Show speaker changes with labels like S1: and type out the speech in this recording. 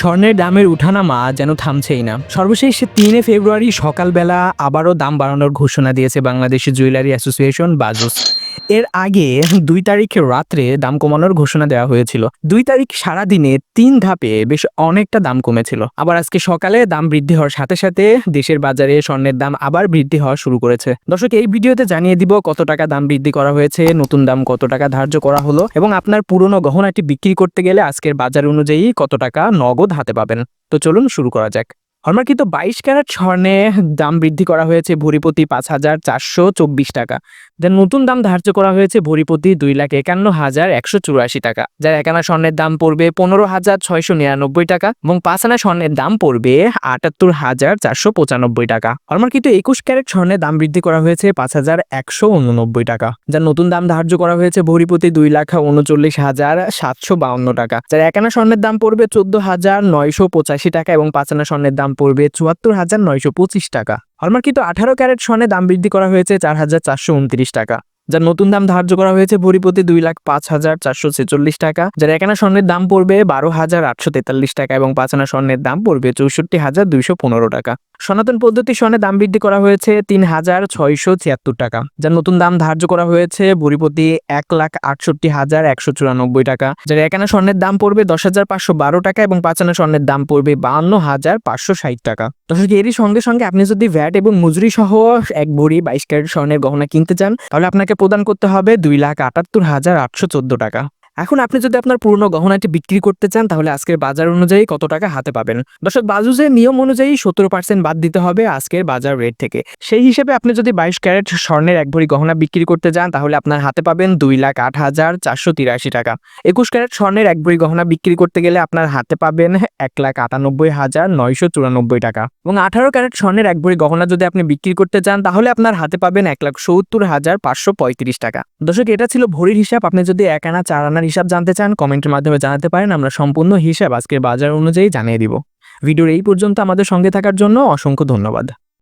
S1: স্বর্ণের দামের উঠানামা যেন থামছেই না। সর্বশেষ তিনে ফেব্রুয়ারি সকালবেলা আবারও দাম বাড়ানোর ঘোষণা দিয়েছে বাংলাদেশ জুয়েলারি অ্যাসোসিয়েশন বাজুস এর আগে দুই তারিখে রাত্রে দাম কমানোর ঘোষণা দেওয়া হয়েছিল। দুই তারিখ সারাদিনে তিন ধাপে বেশ অনেকটা দাম কমেছিল। আবার আজকে সকালে দাম বৃদ্ধি হওয়ার সাথে সাথে দেশের বাজারে স্বর্ণের দাম আবার বৃদ্ধি হওয়া শুরু করেছে। দর্শক, এই ভিডিওতে জানিয়ে দিব কত টাকা দাম বৃদ্ধি করা হয়েছে, নতুন দাম কত টাকা ধার্য করা হলো এবং আপনার পুরনো গহনাটি বিক্রি করতে গেলে আজকের বাজার অনুযায়ী কত টাকা নগদ হাতে পাবেন। তো চলুন শুরু করা যাক। হলমার্কিত বাইশ ক্যারেট স্বর্ণে দাম বৃদ্ধি করা হয়েছে ভরিপতি পাঁচ হাজার চারশো চব্বিশ টাকা। যার নতুন দাম ধার্য করা হয়েছে ভরিপতি দুই লাখ একান্ন হাজার একশো চুরাশি টাকা। যার একানা স্বর্ণের দাম পড়বে পনেরো হাজার ছয়শো নিরানব্বই টাকা এবং পাঁচ আনা স্বর্ণের দাম পড়বে আটাত্তর হাজার চারশো পঁচানব্বই টাকা। হলমার্কিত একুশ ক্যারেট স্বর্ণের দাম বৃদ্ধি করা হয়েছে পাঁচ হাজার একশো উননব্বই টাকা। যার নতুন দাম ধার্য করা হয়েছে ভরিপতি দুই লাখ উনচল্লিশ হাজার সাতশো বাউন্ন টাকা। যার একানা স্বর্ণের দাম পড়বে চোদ্দ হাজার নয়শো পঁচাশি টাকা এবং পাঁচ আনা স্বর্ণের দাম পড়বে চুয়াত্তর হাজার নয়শো পঁচিশ টাকা। হলমার্কিত আঠারো ক্যারেট স্বর্ণে দাম বৃদ্ধি করা হয়েছে চার হাজার চারশো উনত্রিশ টাকা। যার নতুন দাম ধার্য করা হয়েছে ভরিপতি দুই লাখ পাঁচ হাজার চারশো ছেচল্লিশ টাকা, যার একানা স্বর্ণের দাম পড়বে বারো হাজার আটশো তেতাল্লিশ টাকা এবং পাঁচানা স্বর্ণের দাম পড়বে চৌষট্টি হাজার দুইশো পনেরো টাকা। সনাতন পদ্ধতি স্বর্ণের দাম বৃদ্ধি করা হয়েছে তিন হাজার ছয়শো ছিয়াত্তর টাকা, যার নতুন দাম ধার্য করা হয়েছে ভরিপতি এক লাখ আটষট্টি হাজার একশো চুরানব্বই টাকা, যার একানা স্বর্ণের দাম পড়বে দশ হাজার পাঁচশো বারো টাকা এবং পাঁচানা স্বর্ণের দাম পড়বে বাহান্ন হাজার পাঁচশো ষাট টাকা। দর্শক এরই সঙ্গে সঙ্গে আপনি যদি ভ্যাট এবং মজুরি সহ এক ভরি বাইশ ক্যারেট স্বর্ণের গহনা কিনতে চান, তাহলে আপনাকে প্রদান করতে হবে দুই লাখ আটাত্তর হাজার আটশো চোদ্দ টাকা। এখন আপনি যদি আপনার পুরনো গহনাটি বিক্রি করতে চান, তাহলে আজকের বাজার অনুযায়ী কত টাকা হাতে পাবেন? দর্শক, বাজুজের নিয়ম অনুযায়ী সত্তর পার্সেন্ট বাদ দিতে হবে আজকের বাজার রেট থেকে। সেই হিসেবে আপনি যদি বাইশ ক্যারেট স্বর্ণের এক ভরি গহনা বিক্রি করতে যান, তাহলে আপনার হাতে পাবেন দুই লাখ আট হাজার চারশো তিরাশি টাকা। একুশ ক্যারেট স্বর্ণের এক ভরি গহনা বিক্রি করতে গেলে আপনার হাতে পাবেন এক লাখ আটানব্বই হাজার নয়শো চুরানব্বই টাকা। এবং আঠারো ক্যারেট স্বর্ণের এক ভরি গহনা যদি আপনি বিক্রি করতে চান তাহলে আপনার হাতে পাবেন এক লাখ সত্তর হাজার পাঁচশো পঁয়ত্রিশ টাকা। দর্শক, এটা ছিল ভরির হিসাব। আপনি যদি এক আনা, চার আনার হিসাব জানতে চান, কমেন্টের মাধ্যমে জানাতে পারেন। আমরা সম্পূর্ণ হিসাব আজকের বাজার অনুযায়ী জানিয়ে দিব। ভিডিওর এই পর্যন্ত আমাদের সঙ্গে থাকার জন্য অসংখ্য ধন্যবাদ।